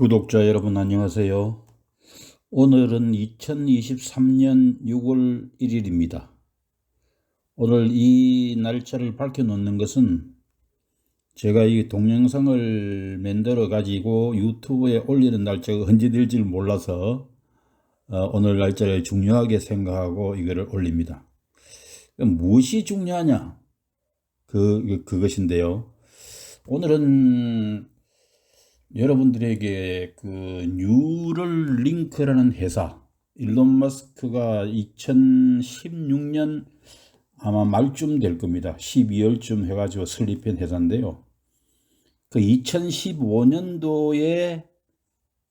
구독자 여러분 안녕하세요. 오늘은 2023년 6월 1일입니다. 오늘 이 날짜를 밝혀놓는 것은 제가 이 동영상을 만들어 가지고 유튜브에 올리는 날짜가 언제 될지 몰라서 어, 오늘 날짜를 중요하게 생각하고 이거를 올립니다. 무엇이 중요하냐? 그, 그것인데요. 오늘은 여러분들에게 그 뉴럴 링크라는 회사 일론 머스크가 2016년 아마 말쯤 될 겁니다. 12월쯤 해가지고 설립한 회사인데요. 그 2015년도에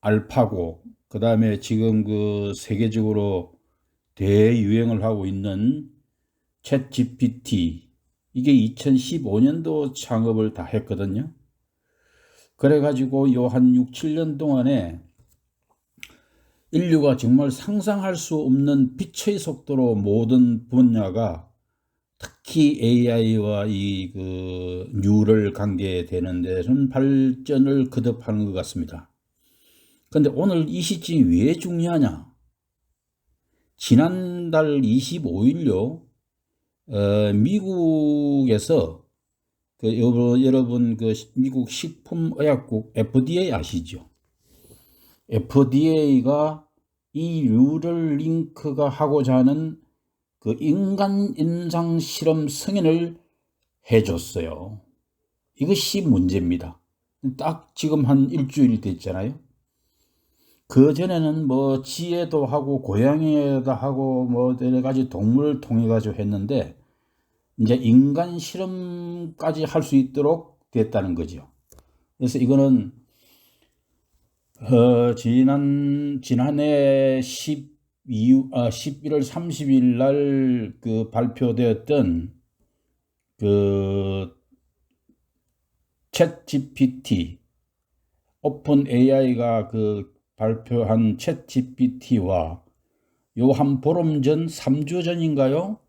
알파고 그 다음에 지금 그 세계적으로 대유행을 하고 있는 챗 GPT 이게 2015년도 창업을 다 했거든요. 그래가지고 요 한 6, 7년 동안에 인류가 정말 상상할 수 없는 빛의 속도로 모든 분야가 특히 AI와 이 그 뉴럴 관계에 되는 데는 발전을 거듭하는 것 같습니다. 근데 오늘 이 시점이 왜 중요하냐? 지난달 25일요, 어, 미국에서 그 여러분 그 미국 식품의약국 FDA 아시죠? FDA가 이 뉴럴 링크가 하고자 하는 그 인간 임상 실험 승인을 해줬어요. 이것이 문제입니다. 딱 지금 한 일주일 됐잖아요. 그 전에는 뭐 지혜도 하고 고양이에다 하고 뭐 여러 가지 동물을 통해 가지고 했는데 이제 인간 실험까지 할 수 있도록 됐다는 거죠. 그래서 이거는 어, 지난 지난해 12, 아, 11월 30일 날 그 발표되었던 그 챗 GPT 오픈 AI가 그 발표한 챗 GPT와 요 한 보름 전 3주 전인가요?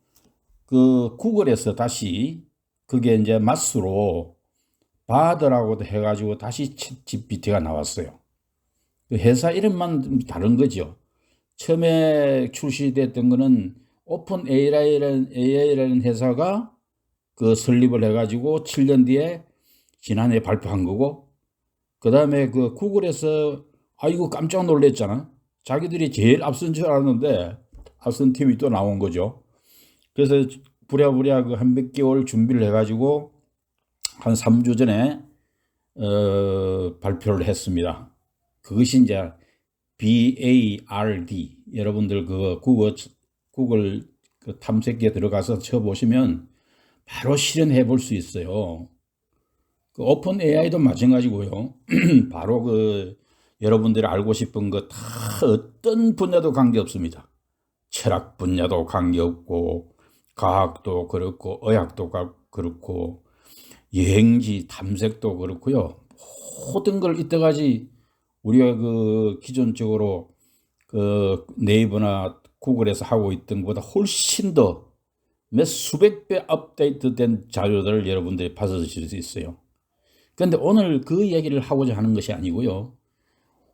그 구글에서 다시 그게 이제 마스로 바드라고도 해가지고 다시 GPT가 나왔어요. 그 회사 이름만 다른 거죠. 처음에 출시됐던 거는 오픈 AI라는, AI라는 회사가 그 설립을 해가지고 7년 뒤에 지난해 발표한 거고, 그 다음에 그 구글에서 아이고 깜짝 놀랐잖아. 자기들이 제일 앞선 줄 알았는데 앞선 팀이 또 나온 거죠. 그래서 부랴부랴 그 한 몇 개월 준비를 해가지고 한 3주 전에 어, 발표를 했습니다. 그것이 이제 BARD 여러분들 그 구글 구글 그 탐색기에 들어가서 쳐보시면 바로 실현해 볼 수 있어요. 그 오픈 AI도 마찬가지고요. 바로 그 여러분들이 알고 싶은 거 다 어떤 분야도 관계 없습니다. 철학 분야도 관계 없고 과학도 그렇고 의학도 그렇고 여행지 탐색도 그렇고요. 모든 걸 이때까지 우리가 그 기존적으로 그 네이버나 구글에서 하고 있던 것보다 훨씬 더 몇 수백 배 업데이트된 자료들을 여러분들이 받아들실 수 있어요. 그런데 오늘 그 얘기를 하고자 하는 것이 아니고요.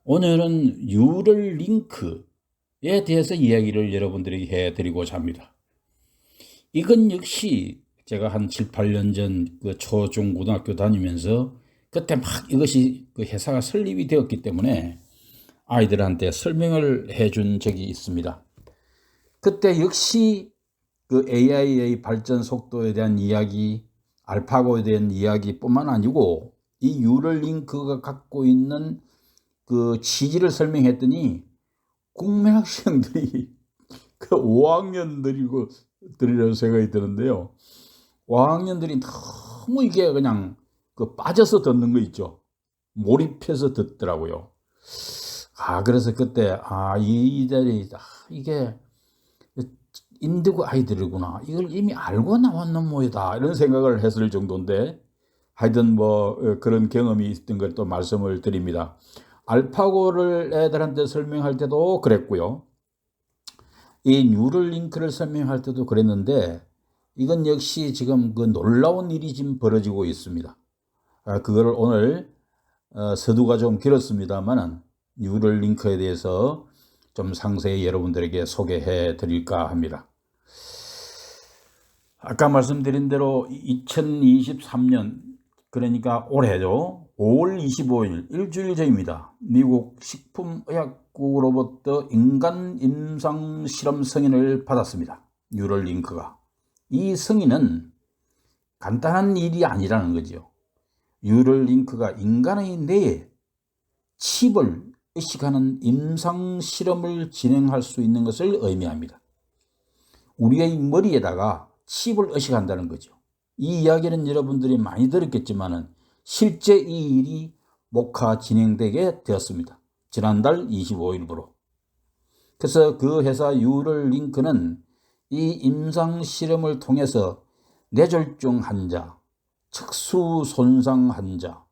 오늘은 뉴럴 링크에 대해서 이야기를 여러분들에게 해드리고자 합니다. 이건 역시 제가 한 7, 8년 전 그 초중 고등학교 다니면서 그때 막 이것이 그 회사가 설립이 되었기 때문에 아이들한테 설명을 해준 적이 있습니다. 그때 역시 그 AI의 발전 속도에 대한 이야기, 알파고에 대한 이야기뿐만 아니고 이 유럴링크가 갖고 있는 그 취지를 설명했더니 국민학생들이 그 5학년들이고 들이라는 생각이 드는데요. 5학년들이 너무 이게 그냥 그 빠져서 듣는 거 있죠. 몰입해서 듣더라고요. 아, 그래서 그때, 아, 이, 이들이, 아, 이게 인디고 아이들이구나. 이걸 이미 알고 나왔는 모이다. 이런 생각을 했을 정도인데, 하여튼 뭐 어, 그런 경험이 있던 걸 또 말씀을 드립니다. 알파고를 애들한테 설명할 때도 그랬고요. 이 뉴럴 링크를 설명할 때도 그랬는데 이건 역시 지금 그 놀라운 일이 지금 벌어지고 있습니다. 아, 그거를 오늘 어, 서두가 좀 길었습니다만은 뉴럴 링크에 대해서 좀 상세히 여러분들에게 소개해 드릴까 합니다. 아까 말씀드린 대로 2023년 그러니까 올해죠. 5월 25일 일주일 전입니다. 미국 식품의약 국으로부터 인간 임상 실험 승인을 받았습니다. 뉴럴 링크가. 이 승인은 간단한 일이 아니라는 거죠. 뉴럴 링크가 인간의 뇌에 칩을 의식하는 임상 실험을 진행할 수 있는 것을 의미합니다. 우리의 머리에다가 칩을 의식한다는 거죠. 이 이야기는 여러분들이 많이 들었겠지만은 실제 이 일이 목화 진행되게 되었습니다. 지난달 25일부로. 그래서 그 회사 유럴 링크는 이 임상 실험을 통해서 뇌졸중 환자, 척수 손상 환자,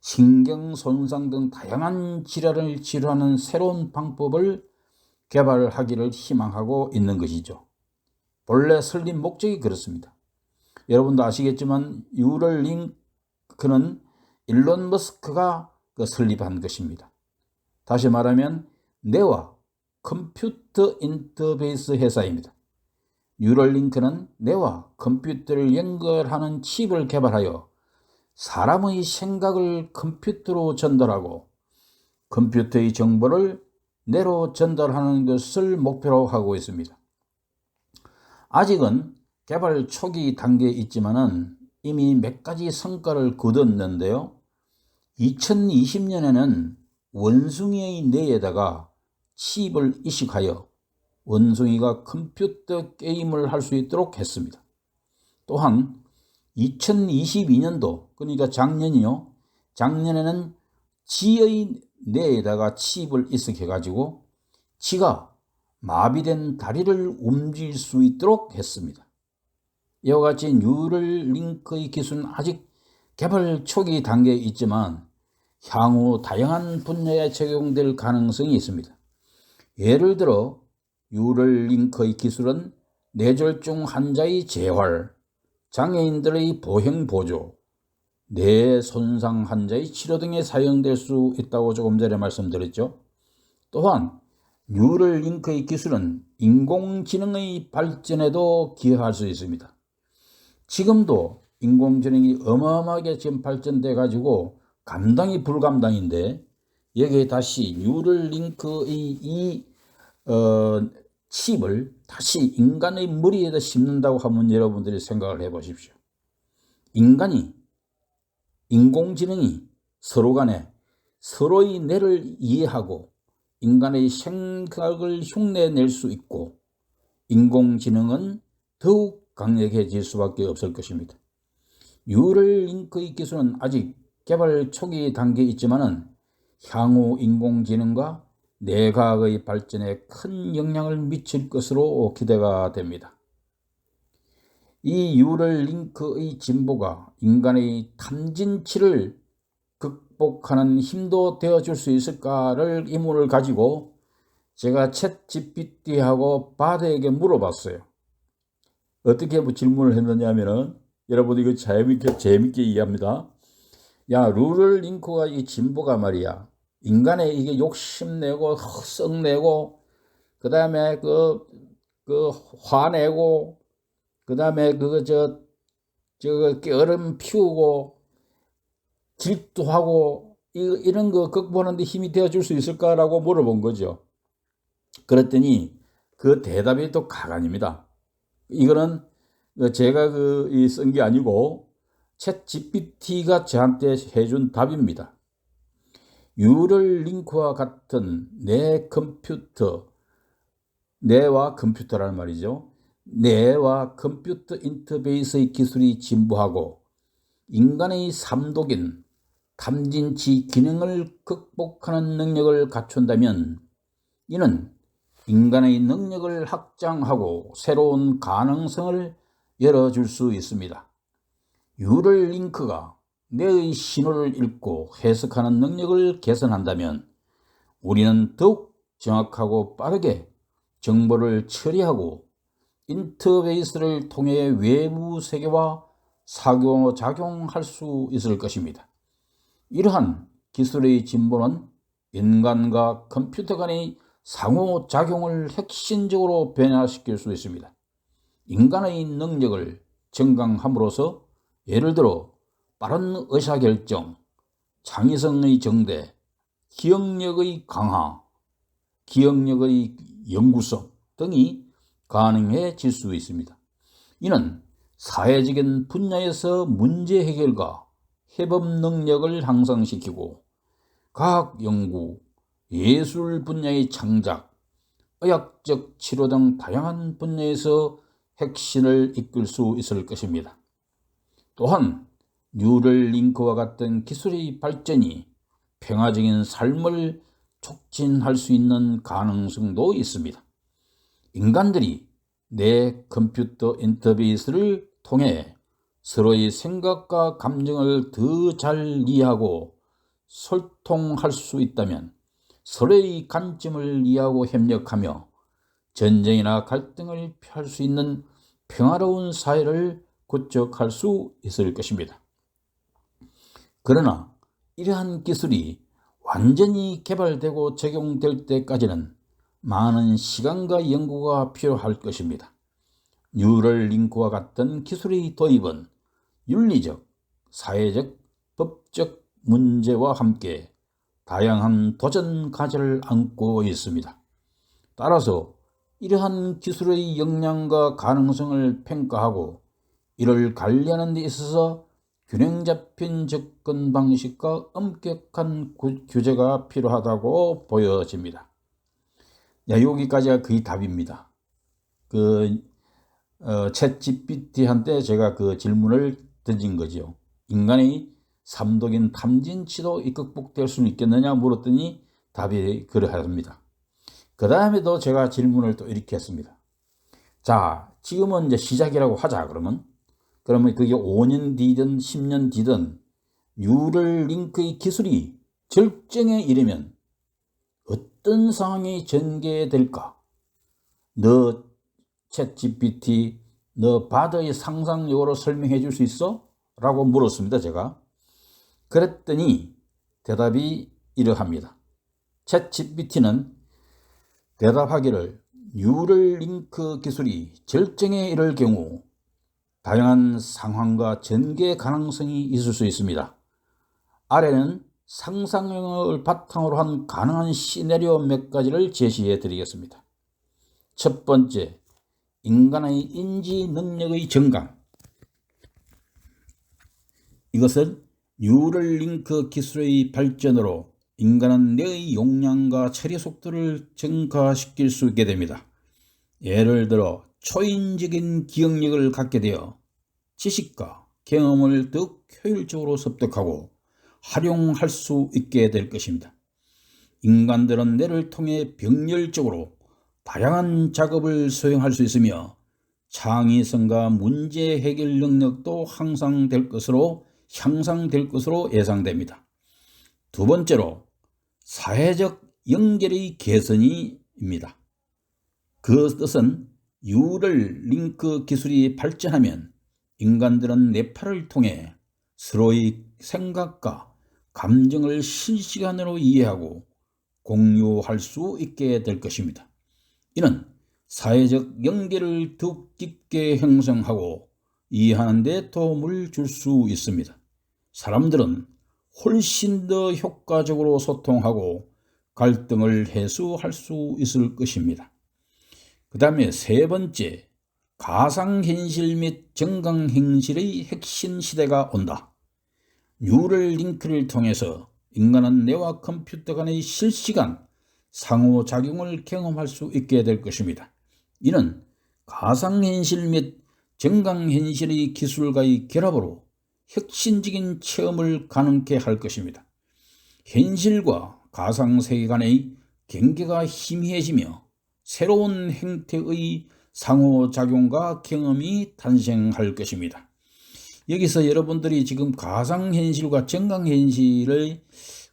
신경 손상 등 다양한 질환을 치료하는 새로운 방법을 개발하기를 희망하고 있는 것이죠. 본래 설립 목적이 그렇습니다. 여러분도 아시겠지만 유럴링크는 일론 머스크가 그 설립한 것입니다. 다시 말하면 뇌와 컴퓨터 인터페이스 회사입니다. 뉴럴링크는 뇌와 컴퓨터를 연결하는 칩을 개발하여 사람의 생각을 컴퓨터로 전달하고 컴퓨터의 정보를 뇌로 전달하는 것을 목표로 하고 있습니다. 아직은 개발 초기 단계에 있지만은 이미 몇 가지 성과를 거뒀는데요. 2020년에는 원숭이의 뇌에다가 칩을 이식하여 원숭이가 컴퓨터 게임을 할 수 있도록 했습니다. 또한 2022년도 그러니까 작년이요. 작년에는 지의 뇌에다가 칩을 이식해 가지고 지가 마비된 다리를 움직일 수 있도록 했습니다. 이와 같이 뉴럴링크의 기술은 아직 개발 초기 단계에 있지만 향후 다양한 분야에 적용될 가능성이 있습니다. 예를 들어 뉴럴링크의 기술은 뇌졸중 환자의 재활, 장애인들의 보행 보조, 뇌 손상 환자의 치료 등에 사용될 수 있다고 조금 전에 말씀드렸죠. 또한 뉴럴 링크의 기술은 인공지능의 발전에도 기여할 수 있습니다. 지금도 인공지능이 어마어마하게 지금 발전돼 가지고 감당이 불감당인데 여기에 다시 뉴럴링크의 이 어, 칩을 다시 인간의 머리에다 심는다고 하면 여러분들이 생각을 해 보십시오. 인간이 인공지능이 서로 간에 서로의 뇌를 이해하고 인간의 생각을 흉내낼 수 있고 인공지능은 더욱 강력해질 수밖에 없을 것입니다. 뉴럴링크의 기술은 아직 개발 초기 단계에 있지만은 향후 인공지능과 내과학의 발전에 큰 영향을 미칠 것으로 기대가 됩니다. 이 뉴럴링크의 진보가 인간의 탐진치를 극복하는 힘도 되어줄 수 있을까를 의문을 가지고 제가 챗 GPT하고 바드에게 물어봤어요. 어떻게 뭐 질문을 했느냐 하면은 여러분 이거 재밌게 재밌게 이해합니다. 야 루럴 링크가 이 진보가 말이야 인간의 이게 욕심내고 썩내고 그 다음에 그, 그 화내고 그 다음에 그거 저, 저 깨름 피우고 질투하고 이, 이런 거 극복하는데 힘이 되어줄 수 있을까라고 물어본 거죠. 그랬더니 그 대답이 또 가관입니다. 이거는 제가 그 쓴 게 아니고 챗 GPT가 저한테 해준 답입니다. 유럴 링크와 같은 내 컴퓨터, 뇌와 컴퓨터라는 말이죠. 뇌와 컴퓨터 인터페이스의 기술이 진보하고 인간의 삼독인 탐진치 기능을 극복하는 능력을 갖춘다면 이는 인간의 능력을 확장하고 새로운 가능성을 열어줄 수 있습니다. 유럴 링크가 뇌의 신호를 읽고 해석하는 능력을 개선한다면 우리는 더욱 정확하고 빠르게 정보를 처리하고 인터페이스를 통해 외부 세계와 사교작용할 수 있을 것입니다. 이러한 기술의 진보는 인간과 컴퓨터 간의 상호작용을 핵심적으로 변화시킬 수 있습니다. 인간의 능력을 증강함으로써 예를 들어 빠른 의사결정, 창의성의 정대, 기억력의 강화, 기억력의 연구성 등이 가능해질 수 있습니다. 이는 사회적인 분야에서 문제 해결과 협업 능력을 향상시키고 과학 연구, 예술 분야의 창작, 의학적 치료 등 다양한 분야에서 핵심을 이끌 수 있을 것입니다. 또한 뉴럴링크와 같은 기술의 발전이 평화적인 삶을 촉진할 수 있는 가능성도 있습니다. 인간들이 내 컴퓨터 인터페이스를 통해 서로의 생각과 감정을 더 잘 이해하고 소통할 수 있다면 서로의 관점을 이해하고 협력하며 전쟁이나 갈등을 피할 수 있는 평화로운 사회를 구축할 수 있을 것입니다. 그러나 이러한 기술이 완전히 개발되고 적용될 때까지는 많은 시간과 연구가 필요할 것입니다. 뉴럴링크와 같은 기술의 도입은 윤리적, 사회적, 법적 문제와 함께 다양한 도전 과제를 안고 있습니다. 따라서 이러한 기술의 역량과 가능성을 평가하고 이를 관리하는 데 있어서 균형 잡힌 접근 방식과 엄격한 규제가 필요하다고 보여집니다. 야, 여기까지가 거의 답입니다. 그, 어, 챗 GPT한테 제가 그 질문을 던진 거죠. 인간의 삼독인 탐진치도 극복될 수 있겠느냐 물었더니 답이 그러합니다. 그 다음에도 제가 질문을 또 이렇게 했습니다. 자, 지금은 이제 시작이라고 하자, 그러면. 그러면 그게 5년 뒤든 10년 뒤든 뉴럴링크의 기술이 절정에 이르면 어떤 상황이 전개될까? 너 챗GPT, 너 바더의 상상력으로 설명해 줄 수 있어? 라고 물었습니다, 제가. 그랬더니 대답이 이러합니다. 챗 GPT는 대답하기를 뉴럴링크 기술이 절정에 이를 경우 다양한 상황과 전개 가능성이 있을 수 있습니다. 아래는 상상력을 바탕으로 한 가능한 시나리오 몇 가지를 제시해 드리겠습니다. 첫 번째, 인간의 인지 능력의 증강. 이것은 뉴럴링크 기술의 발전으로 인간은 뇌의 용량과 처리 속도를 증가시킬 수 있게 됩니다. 예를 들어 초인적인 기억력을 갖게 되어 지식과 경험을 더욱 효율적으로 습득하고 활용할 수 있게 될 것입니다. 인간들은 뇌를 통해 병렬적으로 다양한 작업을 수행할 수 있으며 창의성과 문제 해결 능력도 향상 될 것으로 향상될 것으로 예상됩니다. 두 번째로 사회적 연결의 개선이입니다. 그 뜻은 유를 링크 기술이 발전하면 인간들은 뇌파를 통해 서로의 생각과 감정을 실시간으로 이해하고 공유할 수 있게 될 것입니다. 이는 사회적 연계를 더욱 깊게 형성하고 이해하는 데 도움을 줄 수 있습니다. 사람들은 훨씬 더 효과적으로 소통하고 갈등을 해소할 수 있을 것입니다. 그 다음에 세 번째, 가상현실 및 정강현실의 핵심 시대가 온다. 뉴럴 링크를 통해서 인간은 뇌와 컴퓨터 간의 실시간 상호작용을 경험할 수 있게 될 것입니다. 이는 가상현실 및 정강현실의 기술과의 결합으로 혁신적인 체험을 가능케 할 것입니다. 현실과 가상세계 간의 경계가 희미해지며 새로운 행태의 상호작용과 경험이 탄생할 것입니다. 여기서 여러분들이 지금 가상현실과 정강현실을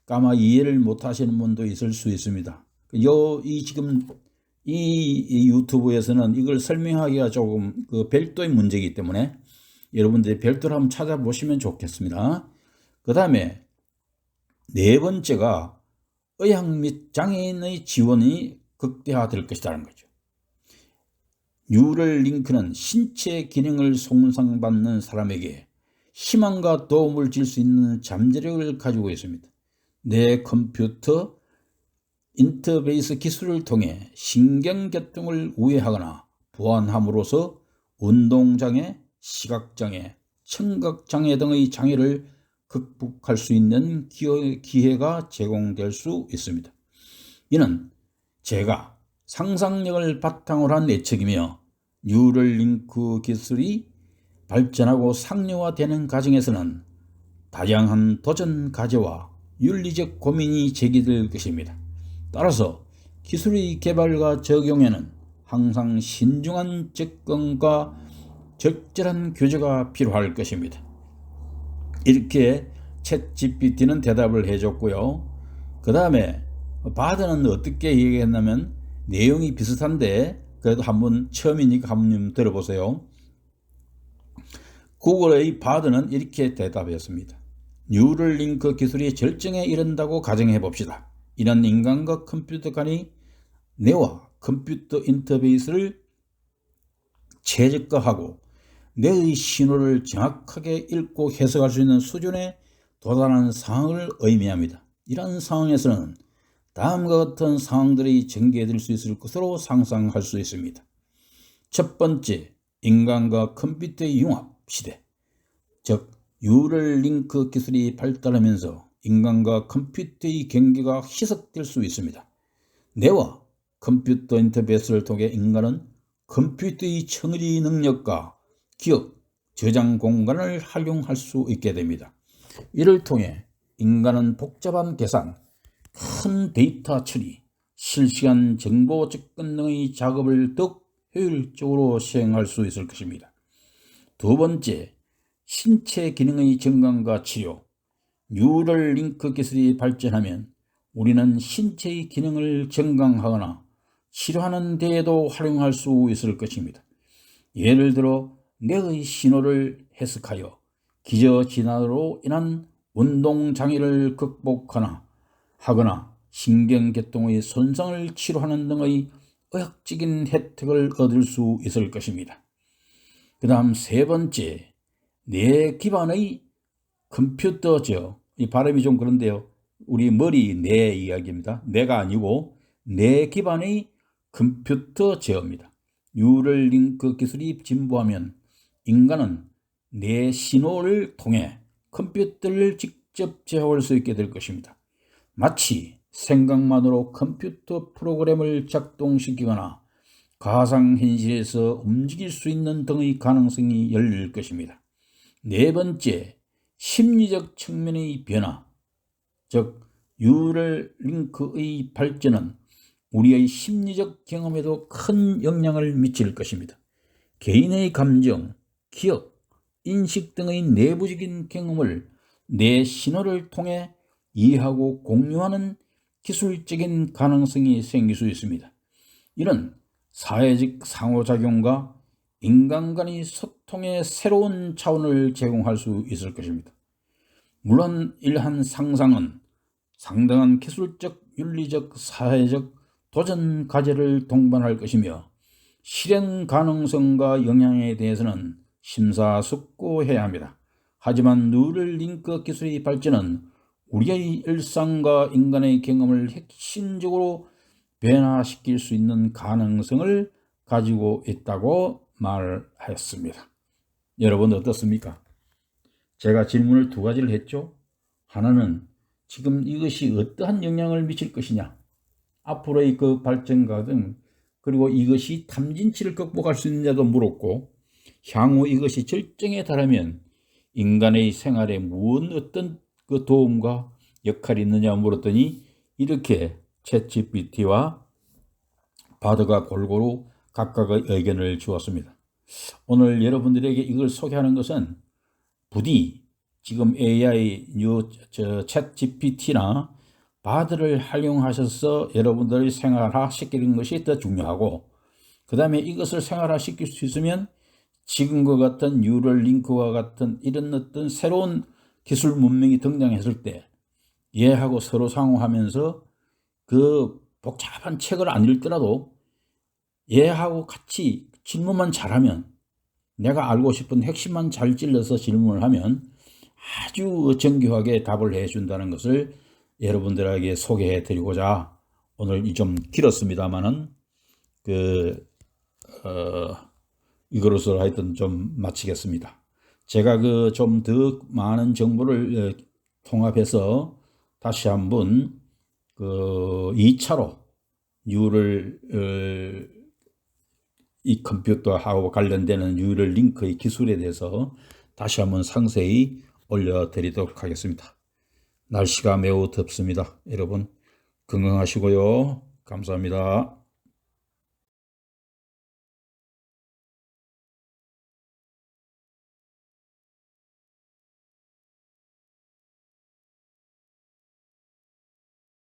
아마 이해를 못 하시는 분도 있을 수 있습니다. 요, 이 지금 이 유튜브에서는 이걸 설명하기가 조금 그 별도의 문제이기 때문에 여러분들이 별도로 한번 찾아보시면 좋겠습니다. 그 다음에 네 번째가 의학 및 장애인의 지원이 극대화될 것이라는 거죠. 뉴럴 링크는 신체 기능을 손상받는 사람에게 희망과 도움을 줄 수 있는 잠재력을 가지고 있습니다. 내 컴퓨터 인터페이스 기술을 통해 신경계통을 우회하거나 보완함으로써 운동장애, 시각장애, 청각장애 등의 장애를 극복할 수 있는 기회가 제공될 수 있습니다. 이는 제가 상상력을 바탕으로 한 예측이며 뉴럴링크 기술이 발전하고 상용화되는 과정에서는 다양한 도전 과제와 윤리적 고민이 제기될 것입니다. 따라서 기술의 개발과 적용에는 항상 신중한 접근과 적절한 교제가 필요할 것입니다. 이렇게 챗 GPT는 대답을 해줬고요. 그 다음에 바드는 어떻게 얘기했냐면 내용이 비슷한데 그래도 한번 처음이니까 한번 들어보세요. 구글의 바드는 이렇게 대답했습니다. 뉴럴링크 기술이 절정에 이른다고 가정해 봅시다. 이런 인간과 컴퓨터 간의 뇌와 컴퓨터 인터페이스를 최적화하고 뇌의 신호를 정확하게 읽고 해석할 수 있는 수준에 도달하는 상황을 의미합니다. 이러한 상황에서는 다음과 같은 상황들이 전개될 수 있을 것으로 상상할 수 있습니다. 첫 번째, 인간과 컴퓨터의 융합 시대. 즉, 유럴 링크 기술이 발달하면서 인간과 컴퓨터의 경계가 희석될 수 있습니다. 뇌와 컴퓨터 인터페이스를 통해 인간은 컴퓨터의 처리 능력과 기억, 저장 공간을 활용할 수 있게 됩니다. 이를 통해 인간은 복잡한 계산, 큰 데이터 처리, 실시간 정보 접근 등의 작업을 더욱 효율적으로 시행할 수 있을 것입니다. 두 번째, 신체 기능의 증강과 치료, 뉴럴 링크 기술이 발전하면 우리는 신체의 기능을 증강하거나 치료하는 데에도 활용할 수 있을 것입니다. 예를 들어 뇌의 신호를 해석하여 기저 진화로 인한 운동 장애를 극복하나 하거나 신경계통의 손상을 치료하는 등의 의학적인 혜택을 얻을 수 있을 것입니다. 그 다음 세 번째, 뇌 기반의 컴퓨터죠. 이 발음이 좀 그런데요. 우리 머리 뇌 이야기입니다. 뇌가 아니고 뇌 기반의 컴퓨터 제어입니다. 뉴럴 링크 기술이 진보하면 인간은 뇌 신호를 통해 컴퓨터를 직접 제어할 수 있게 될 것입니다. 마치 생각만으로 컴퓨터 프로그램을 작동시키거나 가상현실에서 움직일 수 있는 등의 가능성이 열릴 것입니다. 네 번째, 심리적 측면의 변화, 즉 유럴 링크의 발전은 우리의 심리적 경험에도 큰 영향을 미칠 것입니다. 개인의 감정, 기억, 인식 등의 내부적인 경험을 내 신호를 통해 이해하고 공유하는 기술적인 가능성이 생길 수 있습니다. 이런 사회적 상호작용과 인간 간의 소통의 새로운 차원을 제공할 수 있을 것입니다. 물론 이러한 상상은 상당한 기술적, 윤리적, 사회적 도전 과제를 동반할 것이며 실행 가능성과 영향에 대해서는 심사숙고해야 합니다. 하지만 누럴링크 기술의 발전은 우리의 일상과 인간의 경험을 핵심적으로 변화시킬 수 있는 가능성을 가지고 있다고 말했습니다. 여러분 어떻습니까? 제가 질문을 두 가지를 했죠. 하나는 지금 이것이 어떠한 영향을 미칠 것이냐. 앞으로의 그 발전과 등 그리고 이것이 탐진치를 극복할 수 있느냐도 물었고 향후 이것이 절정에 달하면 인간의 생활에 무슨 어떤 그 도움과 역할이 있느냐 물었더니 이렇게 챗GPT와 바드가 골고루 각각의 의견을 주었습니다. 오늘 여러분들에게 이걸 소개하는 것은 부디 지금 AI 뉴 챗 GPT나 바드를 활용하셔서 여러분들이 생활화 시키는 것이 더 중요하고 그 다음에 이것을 생활화 시킬 수 있으면 지금과 같은 뉴럴 링크와 같은 이런 어떤 새로운 기술 문명이 등장했을 때 얘하고 서로 상호하면서 그 복잡한 책을 안 읽더라도 얘하고 같이 질문만 잘하면 내가 알고 싶은 핵심만 잘 찔러서 질문을 하면 아주 정교하게 답을 해준다는 것을 여러분들에게 소개해 드리고자 오늘 이좀 길었습니다만은 그, 어, 이거로서 하여튼 좀 마치겠습니다. 제가 그 좀 더 많은 정보를 어, 통합해서 다시 한번 그 2차로 뉴럴 어, 이 컴퓨터하고 관련되는 뉴럴 링크의 기술에 대해서 다시 한번 상세히 올려드리도록 하겠습니다. 날씨가 매우 덥습니다. 여러분 건강하시고요. 감사합니다.